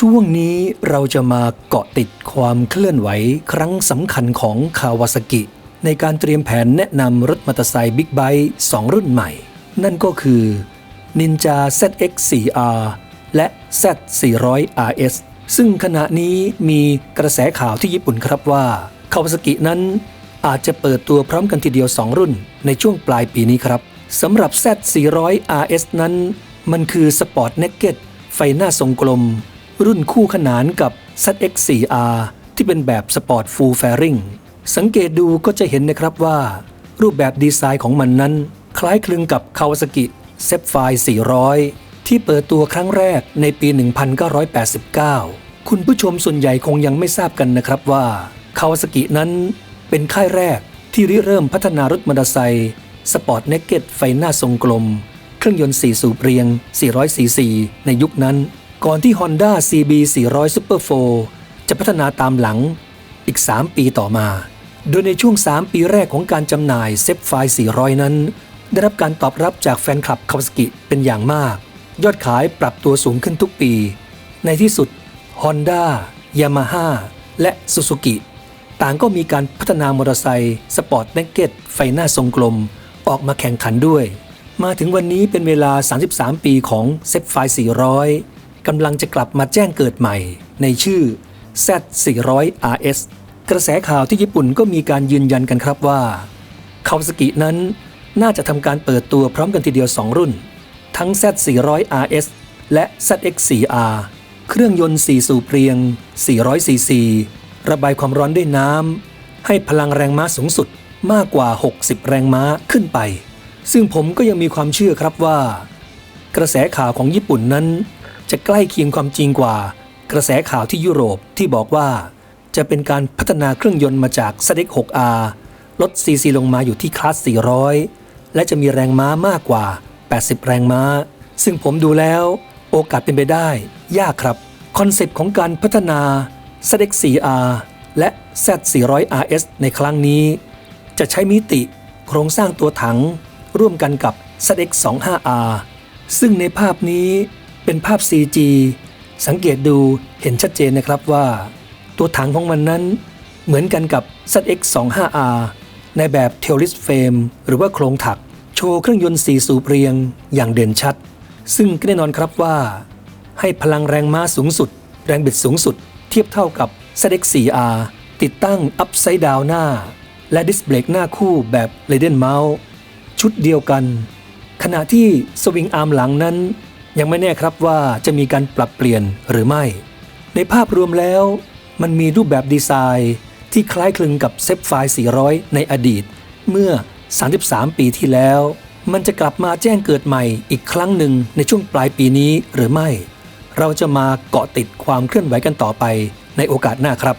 ช่วงนี้เราจะมาเกาะติดความเคลื่อนไหวครั้งสำคัญของคาวาซากิ ในการเตรียมแผนแนะนำรถมอเตอร์ไซค์บิ๊กไบค์2รุ่นใหม่ นั่นก็คือ Ninja ZX4R และ Z400RS ซึ่งขณะนี้มีกระแสข่าวที่ญี่ปุ่นครับว่าคาวาซากินั้นอาจจะเปิดตัวพร้อมกันทีเดียว 2 รุ่น ในช่วงปลายปีนี้ครับสำหรับ Z400RS นั้น มันคือสปอร์ตเนกเก็ตไฟหน้าทรงกลม รุ่นคู่ขนานกับ ZX4R ที่เป็นแบบสปอร์ตฟูลแฟริงสังเกตดูก็จะเห็นนะครับว่า รูปแบบดีไซน์ของมันนั้น คล้ายคลึงกับ Kawasaki z e p h i r e 400 ที่เปิดตัวครั้งแรกในปี 1989 คุณผู้ชมส่วนใหญ่คงยังไม่ทราบกันนะครับว่า Kawasaki นั้นเป็นค่ายแรกที่ริเริ่มพัฒนารถมอเตอร์ไซค์สปอร์ตเนกเก็ตไฟหน้าทรงกลม เครื่องยนต์4สูบเรียง 400ซีซีในยุคนั้น ก่อนที่ Honda CB 400 Super 4 จะพัฒนาตามหลังอีก 3 ปีต่อมา โดยในช่วง 3 ปีแรกของการจำหน่ายเซฟไฟ400 นั้น ได้รับการตอบรับจากแฟนคลับคาวสกิเป็นอย่างมาก ยอดขายปรับตัวสูงขึ้นทุกปี ในที่สุด Honda Yamaha และ Suzuki ต่างก็มีการพัฒนามอเตอร์ไซค์สปอร์ตเนกเก็ตไฟหน้าทรงกลม ออกมาแข่งขันด้วย มาถึงวันนี้เป็นเวลา 33 ปีของเซฟไฟ400 กำลังจะกลับมาแจ้งเกิดใหม่ ในชื่อ Z 400 RS กระแสข่าวที่ญี่ปุ่นก็มีการยืนยันกันครับว่าคาวาซากินั้นน่าจะทำการเปิดตัวพร้อมกันทีเดียว 2 รุ่น ทั้ง Z 400 RS และ ZX 4R เครื่องยนต์ 4 สูบเรียง 400 cc ระบายความร้อนด้วยน้ำ ให้พลังแรงม้าสูงสุดมากกว่า 60 แรงม้าขึ้นไป ซึ่งผมก็ยังมีความเชื่อครับว่า กระแสข่าวของญี่ปุ่นนั้น จะใกล้เคียงความจริงกว่า กระแสข่าวที่ยุโรปที่บอกว่า จะเป็นการพัฒนาเครื่องยนต์มาจาก ZX 6R ลดซีซีลงมาอยู่ที่คลาส 400 และจะมีแรงม้ามากกว่า 80 แรงม้า ซึ่งผมดูแล้วโอกาสเป็นไปได้ ยากครับ คอนเซปต์ของการพัฒนา ZX 4R และ Z 400 RS ในครั้งนี้ จะใช้มิติโครงสร้างตัวถัง ร่วมกันกับ ZX 25R ซึ่งในภาพนี้ เป็นภาพ CG สังเกตดูเห็นชัดเจนนะครับว่า ตัวถังของมันนั้น เหมือนกันกับ ZX 25R ในแบบ t a i l i s Frame หรือว่าโครงถัก โชว์เครื่องยนต์สีสูบเรียงอย่างเด่นชัด ซึ่งก็แน่นอนครับว่า ให้พลังแรงม้าสูงสุด แรงบิดสูงสุด เทียบเท่ากับ ZX 4R ติดตั้ง Upside Down หน้า และดิสเบรกหน้าคู่แบบ l e d e n Mount ชุดเดียวกัน ขณะที่สวิงอาร์มหลังนั้น ยังไม่แน่ครับว่าจะมีการปรับเปลี่ยนหรือไม่ ในภาพรวมแล้ว มันมีรูปแบบดีไซน์ที่คล้ายคลึงกับเซฟไฟ400 ในอดีต เมื่อ 33 ปีที่แล้ว มันจะกลับมาแจ้งเกิดใหม่อีกครั้งหนึ่งในช่วงปลายปีนี้หรือไม่ เราจะมาเกาะติดความเคลื่อนไหวกันต่อไปในโอกาสหน้าครับ